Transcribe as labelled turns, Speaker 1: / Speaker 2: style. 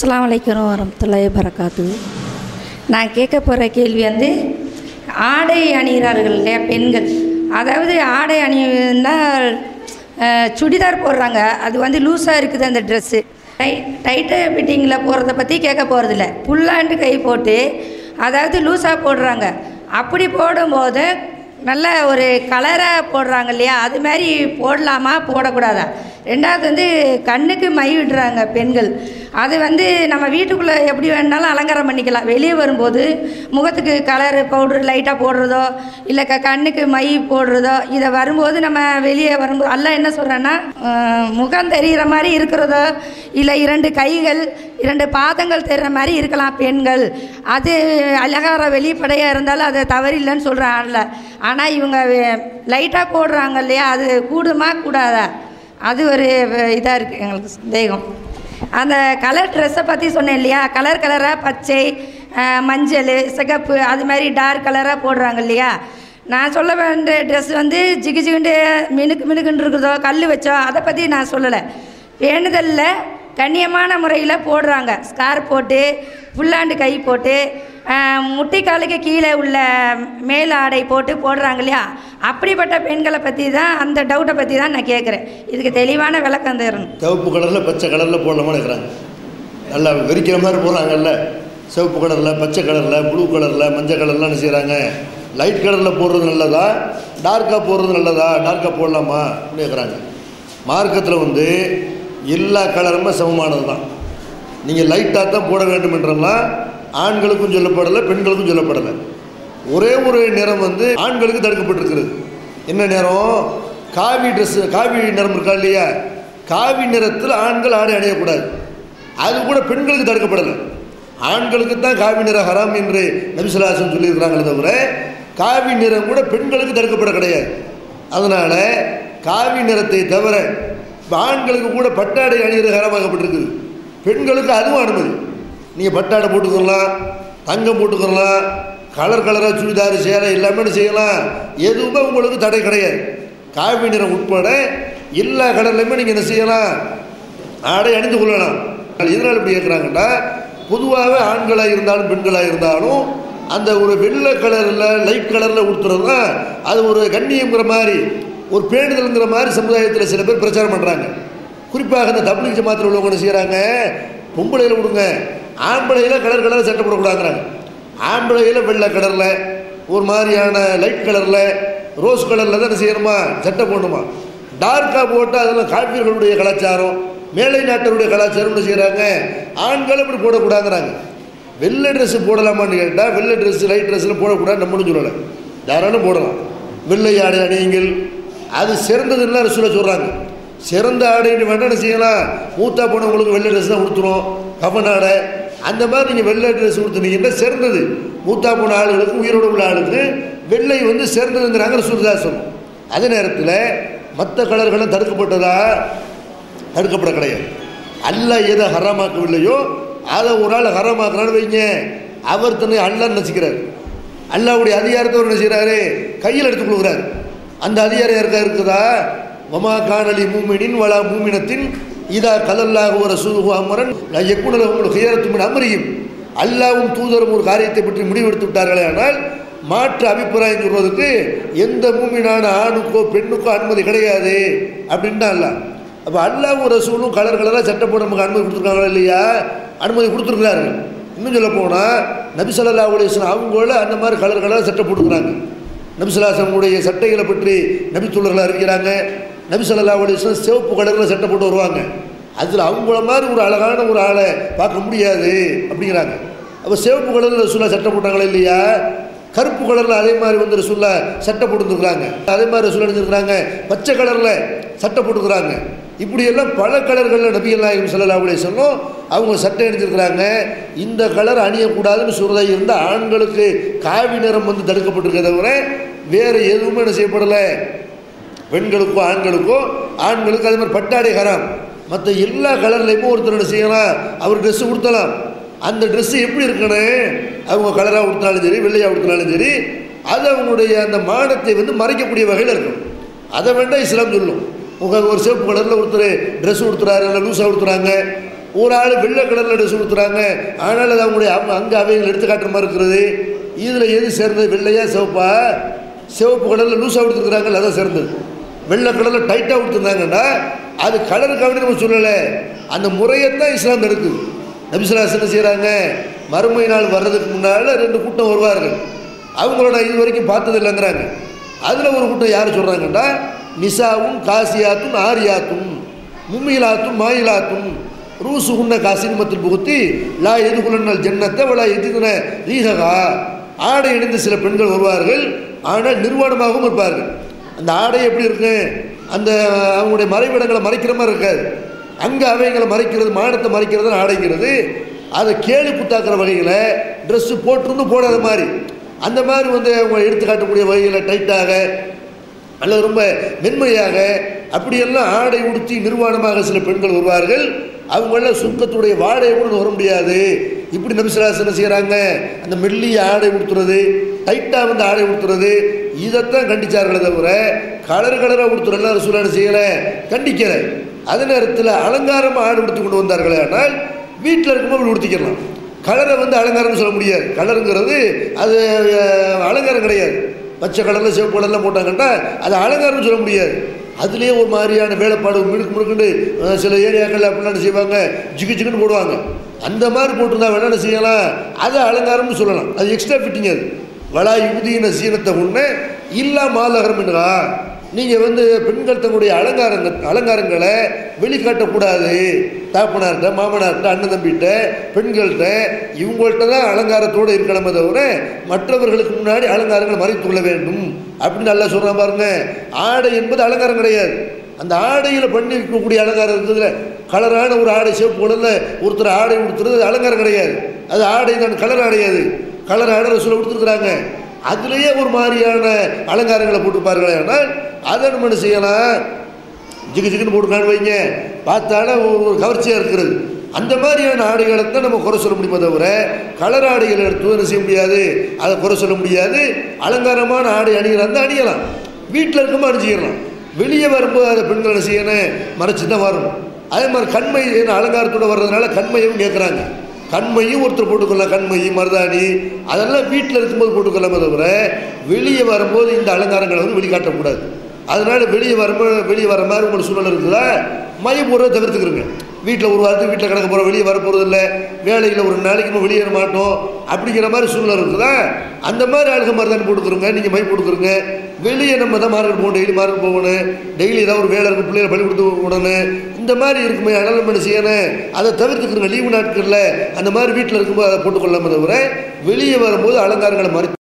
Speaker 1: அஸ்லாம் வலைக்கம் வரமத்துல்லாஹி வரகாத்து நான் கேட்க போகிற கேள்வி வந்து ஆடை அணிகிறார்கள் இல்லையா பெண்கள். அதாவது ஆடை அணிந்தா சுடிதார் போடுறாங்க. அது வந்து லூஸாக இருக்குது அந்த ட்ரெஸ்ஸு டை டைட்டு ஃபிட்டிங்கில் போகிறத பற்றி கேட்க போகிறதில்ல புல்லாண்டு கை போட்டு அதாவது லூஸாக போடுறாங்க. அப்படி போடும்போது நல்ல ஒரு கலராக போடுறாங்க இல்லையா? அது மாதிரி போடலாமா? போடக்கூடாதா? ரெண்டாவது வந்து கண்ணுக்கு மை விடுறாங்க பெண்கள். அது வந்து நம்ம வீட்டுக்குள்ளே எப்படி வேணாலும் அலங்காரம் பண்ணிக்கலாம். வெளியே வரும்போது முகத்துக்கு கலர் பவுடர் லைட்டாக போடுறதோ இல்லை க கண்ணுக்கு மை போடுறதோ இதை வரும்போது நம்ம வெளியே வரும்போது எல்லாம் என்ன சொல்கிறேன்னா முகம் தெரிகிற மாதிரி இருக்கிறதோ இல்லை இரண்டு கைகள் இரண்டு பாதங்கள் தெரிகிற மாதிரி இருக்கலாம் பெண்கள். அது அலங்காரம் வெளிப்படையாக இருந்தாலும் அது தவறில்லைன்னு சொல்கிறாங்கல்ல ஆனால் இவங்க லைட்டாக போடுறாங்க இல்லையா அது கூடுமா கூடாதா? அது ஒரு இதாக இருக்குது எங்களுக்கு சந்தேகம். அந்த கலர் ட்ரெஸ்ஸை பற்றி சொன்னேன் இல்லையா? கலர் கலராக பச்சை மஞ்சள் சிகப்பு அது மாதிரி டார்க் கலராக போடுறாங்க இல்லையா? நான் சொல்ல வேண்டிய ட்ரெஸ் வந்து ஜிகு ஜிகுண்டு மினுக்கு மினுக்குன்னு இருக்குதோ கல் வச்சோ அதை பற்றி நான் சொல்லலை. வேணுதலில் கண்ணியமான முறையில் போடுறாங்க. ஸ்கார் போட்டு புல்லாண்டு கை போட்டு ஆஹ், முட்டிக்காலுக்கு கீழே உள்ள மேல் ஆடை போட்டு போடுறாங்க இல்லையா? அப்படிப்பட்ட பெண்களை பற்றி தான் அந்த டவுட்டை பற்றி தான் நான் கேட்குறேன் இதுக்கு தெளிவான விளக்கம் தரணும்.
Speaker 2: சிவப்பு கலரில் பச்சை கலரில் போடலாமா இருக்கிறாங்க நல்லா வெறிக்கிற மாதிரி போடுறாங்கல்ல. சிவப்பு கலரில் பச்சை கலரில் ப்ளூ கலரில் மஞ்சள் கலர்லாம் என்ன செய்கிறாங்க லைட் கலரில் போடுறது நல்லதா? டார்க்காக போடுறது நல்லதா? டார்க்காக போடலாமா? அப்படின்னு கேட்குறாங்க மார்க்கத்தில் வந்து எல்லா கலருமே சமமானது தான். நீங்கள் லைட்டாக தான் போட வேண்டும் என்றெல்லாம் ஆண்களுக்கும் சொல்லப்படலை பெண்களுக்கும் சொல்லப்படலை. ஒரே ஒரு நிறம் வந்து ஆண்களுக்கு தடுக்கப்பட்டிருக்கிறது. என்ன நேரம் காவி ட்ரெஸ்ஸு காவி நிறம் இருக்கா இல்லையா? காவி நிறத்தில் ஆண்கள் ஆடை அணியக்கூடாது. அது கூட பெண்களுக்கு தடுக்கப்படலை. ஆண்களுக்கு தான் காவி நிற ஹராம் என்று நபிசுல்லாசன் சொல்லியிருக்கிறாங்களே தவிர காவி நிறம் கூட பெண்களுக்கு தடுக்கப்பட கிடையாது. அதனால் காவி நிறத்தை தவிர ஆண்களுக்கு கூட பட்டாடை அணிகிற ஹராமாக்கப்பட்டிருக்குது. பெண்களுக்கு அதுவும் அனுமதி. நீங்கள் பட்டாடை போட்டுக்கலாம் தங்கம் போட்டுக்கலாம் கலர் கலராக சுடிதார் சேலை எல்லாமே செய்யலாம். எதுவுமே உங்களுக்கு தடை கிடையாது. காவி நிறம் உட்பட எல்லா கடல்லையுமே நீங்கள் என்ன செய்யலாம்? ஆடை அணிந்து கொள்ளலாம். இதனால் எப்படி கேட்குறாங்கன்னா பொதுவாகவே ஆண்களாக இருந்தாலும் பெண்களாக இருந்தாலும் அந்த ஒரு வெள்ளை கலரில் லைட் கலரில் உடுத்துறது தான் அது ஒரு கண்ணியங்கிற மாதிரி ஒரு பேணுதல்ங்கிற மாதிரி சமுதாயத்தில் சில பேர் பிரச்சாரம் பண்ணுறாங்க குறிப்பாக இந்த தப்லீக் ஜமாத்தில் உள்ளவங்க என்ன செய்கிறாங்க பொம்பளையில் விடுங்க. ஆம்பளையில் கலர் கலராக சட்டை போடக்கூடாங்கிறாங்க ஆம்பளையில் வெள்ளை கலரில் ஒரு மாதிரியான லைட் கலரில் ரோஸ் கலரில் தான் என்ன செய்யணுமா? சட்டை போடணுமா? டார்க்காக போட்டால் அதெல்லாம் காப்பியர்களுடைய கலாச்சாரம் மேலை நாட்டருடைய கலாச்சாரம் என்ன செய்கிறாங்க ஆண்கள் இப்படி போடக்கூடாதுங்கிறாங்க வெள்ளை ட்ரெஸ்ஸு போடலாமான்னு கேட்டால் வெள்ளை ட்ரெஸ்ஸு லைட் ட்ரெஸ்ஸில் போடக்கூடாது நம்மளும் சொல்லலை. தாராளம் போடலாம். வெள்ளை ஆடை அணியுங்கள். அது சிறந்ததுன்னு ரசூலை சொல்கிறாங்க சிறந்த ஆடைன்னு வேண்டாம் என்ன செய்யலாம்? மூத்தா போனவங்களுக்கு வெள்ளை ட்ரெஸ் தான் கொடுத்துரும் கபன் ஆடை. அந்த மாதிரி நீங்கள் வெள்ளை ட்ரெஸ் கொடுத்துருந்தீங்கன்னா சிறந்தது? மூத்தா போன ஆளுகளுக்கு உயிரோடு உள்ள ஆளுக்கு வெள்ளை வந்து சிறந்ததுங்கிறாங்க ரசூல்தா அதே நேரத்தில் மற்ற கலர்களும் தடுக்கப்பட்டதா? தடுக்கப்பட கிடையாது. அல்லாஹ் எதை ஹராமாக்கவில்லையோ அதை ஒரு ஆள் ஹராமாக்குறான்னு வைங்க. அவர் தன்னை அல்லான்னு நினச்சிக்கிறார் அல்லாவுடைய அதிகாரத்தை அவர் என்ன கையில் எடுத்துக் கொடுக்குறாரு அந்த அதிகாரம் இருக்குதா? வமா காணலி மூமினின் வலா மூமினத்தின் இதா கலல்லாக ஒரு சுகுமரன் அமரன் எக்குணல உங்களுக்கு உயரத்துமின் அமரியும் அல்லாவும் தூதரும் ஒரு காரியத்தை பற்றி முடிவெடுத்து விட்டார்களே ஆனால் மாற்று அபிப்பிராயம் சொல்வதற்கு எந்த மூமினான ஆணுக்கோ பெண்ணுக்கோ அனுமதி கிடையாது அப்படின்ட்டு அல்ல அப்போ அல்லாவும் ரசூலும் கலர் கலராக சட்டை போட நமக்கு அனுமதி கொடுத்துருக்காங்களா இல்லையா? அனுமதி கொடுத்துருக்குறாரு இன்னும் சொல்ல போனால் நபி சொல்லா அலிஸ்லாம் அவங்கள அந்த மாதிரி கலர் கலராக சட்டை போட்டுக்கிறாங்க நபிசுல்லாசனுடைய சட்டைகளை பற்றி நபித்துள்ளர்கள் அறிவிக்கிறாங்க நபி அலிஸ்லாம் சிவப்பு கலரில் சட்டை போட்டு வருவாங்க. அதில் அவங்கள மாதிரி ஒரு அழகான ஒரு ஆளை பார்க்க முடியாது அப்படிங்கிறாங்க. அப்போ சிவப்பு கலரில் ரசூல்லா சட்டை போட்டாங்களா இல்லையா? கருப்பு கலரில் அதே மாதிரி வந்து ரசூல்லா சட்டை போட்டுருக்குறாங்க அதே மாதிரி ரசூல்லா அணிஞ்சிருக்கிறாங்க பச்சை கலரில் சட்டை போட்டுக்கிறாங்க இப்படியெல்லாம் பல கலர்களில் நபிகள் நாயகம் சல்லா சொன்னோம். அவங்க சட்டை அணிஞ்சிருக்கிறாங்க. இந்த கலர் அணியக்கூடாதுன்னு சொல்றதா இருந்தால் ஆண்களுக்கு காவி நிறம் வந்து தடுக்கப்பட்டிருக்கிறத தவிர வேறு எதுவுமே என்ன செய்யப்படலை. பெண்களுக்கோ ஆண்களுக்கோ ஆண்களுக்கு அதே மாதிரி பட்டாடை ஹராம் மற்ற எல்லா கலர்லேயுமே ஒருத்தர் என்ன செய்யலாம் அவர் ட்ரெஸ்ஸு கொடுத்தலாம் அந்த ட்ரெஸ்ஸு எப்படி இருக்கணும்? அவங்க கலராக கொடுத்தாலும் சரி வெள்ளையாக கொடுத்தாலும் சரி அது அவங்களுடைய அந்த மானத்தை வந்து மறைக்கக்கூடிய வகையில் இருக்கும். அதை வேண்டாம் இஸ்லாம் சொல்லும். உங்கள் ஒரு சிவப்பு கலரில் ஒருத்தர் ட்ரெஸ் கொடுத்துறாரு இல்லை லூஸாக கொடுத்துறாங்க ஒரு ஆள் வெள்ளை கலரில் ட்ரெஸ் கொடுத்துறாங்க ஆனால் அது அவங்களுடைய அவங்க அங்கே அவைகள் எடுத்துக்காட்டுற மாதிரி இருக்கிறது. இதில் எது சேர்ந்தது வெள்ளையா சிவப்பா? சிவப்பு கடலில் லூஸாக கொடுத்துருக்குறாங்கல்ல அதான் சிறந்தது. வெள்ளை கலரில் டைட்டாக கொடுத்துருந்தாங்கன்னா அது கலருக்காக நம்ம சொல்லலை. அந்த முறையைத்தான் இஸ்லாம் இருக்குது நபிசுலாஸ் என்ன செய்கிறாங்க மறுமை நாள் வர்றதுக்கு முன்னால் ரெண்டு கூட்டம் வருவார்கள். அவங்களோட இது வரைக்கும் பார்த்தது இல்லைங்கிறாங்க. அதில் ஒரு கூட்டம் யார் சொல்கிறாங்கன்னா நிசாவும் காசியாத்தும் ஆரியாத்தும் மும்மிலாத்தும் மாயிலாத்தும் ரூசு உன்ன காசினிமத்தில் புகுத்தி லா எதுகுலன்னல் ஜன்னத்தை வலா எதிர்ன ரீககா ஆடை இணைந்து சில பெண்கள் வருவார்கள். ஆனால் நிர்வாணமாகவும் இருப்பார்கள். அந்த ஆடை எப்படி இருக்கு? அந்த அவங்களுடைய மறைவிடங்களை மறைக்கிற மாதிரி இருக்காது. அங்கே அவைகளை மறைக்கிறது மானத்தை மறைக்கிறது ஆடைங்கிறது அதை கேலி குத்தாக்குற வகையில் ட்ரெஸ்ஸு போட்டிருந்து போடாத மாதிரி. அந்த மாதிரி வந்து அவங்க எடுத்து காட்டக்கூடிய வகையில் டைட்டாக அல்லது ரொம்ப மென்மையாக அப்படியெல்லாம் ஆடை உடுத்தி நிர்வாணமாக சில பெண்கள் வருவார்கள் அவங்கள சுங்கத்துடைய வாடையை கூட வர முடியாது. இப்படி நபிசுலாஸ் என்ன செய்கிறாங்க அந்த மெல்லிய ஆடை உடுத்துறது டைட்டாக வந்து ஆடை உடுத்துறது இதைத்தான் கண்டிச்சார்களே தவிர கலர் கலராக உடுத்துறதுலாம் ரசூலா என்ன செய்யலை? கண்டிக்கலை. அதே நேரத்தில் அலங்காரமாக ஆடை உடுத்து கொண்டு வந்தார்களே ஆனால் வீட்டில் இருக்கும்போது இப்படி உடுத்திக்கலாம். கலரை வந்து அலங்காரம்னு சொல்ல முடியாது. கலருங்கிறது அது அலங்காரம் கிடையாது. பச்சை கலரில் சிவப்பு கலரில் போட்டாங்கன்னா அது அலங்காரம்னு சொல்ல முடியாது. அதுலேயே ஒரு மாதிரியான வேலைப்பாடு மினுக்கு முறுக்குண்டு சில ஏரியாக்களில் அப்படிலாம் செய்வாங்க? ஜிக்கு ஜிக்குன்னு போடுவாங்க. அந்த மாதிரி போட்டிருந்தா வேணா என்ன செய்யலாம்? அது அலங்காரம்னு சொல்லலாம். அது எக்ஸ்ட்ரா ஃபிட்டிங் அது. வலா யுதியின சீனத்தை ஒன்று இல்லா மாலகரம் நீங்கள் வந்து பெண்கள் தங்களுடைய அலங்காரங்கள் அலங்காரங்களை வெளிக்காட்டக்கூடாது. தாப்பனார்கிட்ட மாமனார்கிட்ட அண்ணன் தம்பிகிட்ட பெண்கள்கிட்ட இவங்கள்ட்ட தான் அலங்காரத்தோடு இருக்கணுமே தவிர மற்றவர்களுக்கு முன்னாடி அலங்காரங்களை மறைத்து கொள்ள வேண்டும். அப்படின்னு நல்லா சொல்கிறான் பாருங்க. ஆடை என்பது அலங்காரம் கிடையாது. அந்த ஆடையில் பண்ணி இருக்கக்கூடிய அலங்காரம் இருந்ததில் கலரான ஒரு ஆடை சிவப்பு கலரில் ஒருத்தர் ஆடை உடுத்துறது அது அலங்காரம் கிடையாது. அது ஆடை தான் கலர் ஆடையாது கலர் ஆடை சொல்ல கொடுத்துருக்குறாங்க அதுலேயே ஒரு மாதிரியான அலங்காரங்களை போட்டுப்பார்களே. ஆனால் அதை நம்ம என்ன செய்யலாம் ஜிகு ஜிகுன்னு போட்டுக்கான்னு வைங்க. பார்த்தாலும் ஒரு கவர்ச்சியாக இருக்கிறது. அந்த மாதிரியான ஆடைகளை தான் நம்ம குறை சொல்ல முடியுமே தவிர கலர் ஆடைகளை எடுத்து என்ன செய்ய முடியாது? அதை குறை சொல்ல முடியாது. அலங்காரமான ஆடை அணிகளை தான் அணியலாம். வீட்டில் இருக்கும்போது அணிஞ்சிக்கலாம். வெளியே வரும்போது அதை பெண்கள் என்ன செய்யணும்? மறைச்சி தான் வரணும். அதே மாதிரி கண்மை அலங்காரத்தோடு அலங்காரத்தோட வர்றதுனால கண்மையும் கேட்குறாங்க கண்மையும் ஒருத்தர் போட்டுக்கலாம் கண்மை மருதாணி அதெல்லாம் வீட்டில் இருக்கும்போது போட்டுக்கலாமே தவிர வெளியே வரும்போது இந்த அலங்காரங்களை வந்து வெளிக்காட்டக்கூடாது. அதனால் வெளியே வரும்போது வெளியே வர மாதிரி உங்களுக்கு சூழ்நிலை இருக்குதா? மையம் தவிர்த்துக்கிறோங்க. வீட்டில் ஒரு வாரத்துக்கு வீட்டில் கிடக்க போகிறோம் வெளியே வர போகிறது இல்லை வேலையில் ஒரு நாளைக்கு நம்ம வெளியேற மாட்டோம். அப்படிங்கிற மாதிரி சூழ்நிலை இருக்குதா? அந்த மாதிரி ஆளுக மாதிரி தான் போட்டுக்கிறோங்க. நீங்கள் மை கொடுத்துருங்க வெளியே நம்ம தான் மார்க்கெட் போகணும் டெய்லி மார்க்கெட் போகணும். டெய்லி ஏதாவது ஒரு வேலை இருக்கும் பிள்ளைகளை பள்ளி கொடுத்து விடணும். இந்த மாதிரி இருக்குமே அதனால் நம்ம செய்யணும்? அதை தவிர்த்துக்கிறோங்க லீவு நாட்களில். அந்த மாதிரி வீட்டில் இருக்கும்போது அதை போட்டுக்கொள்ளாமல் தவிர வெளியே வரும்போது அலங்காரங்களை மறு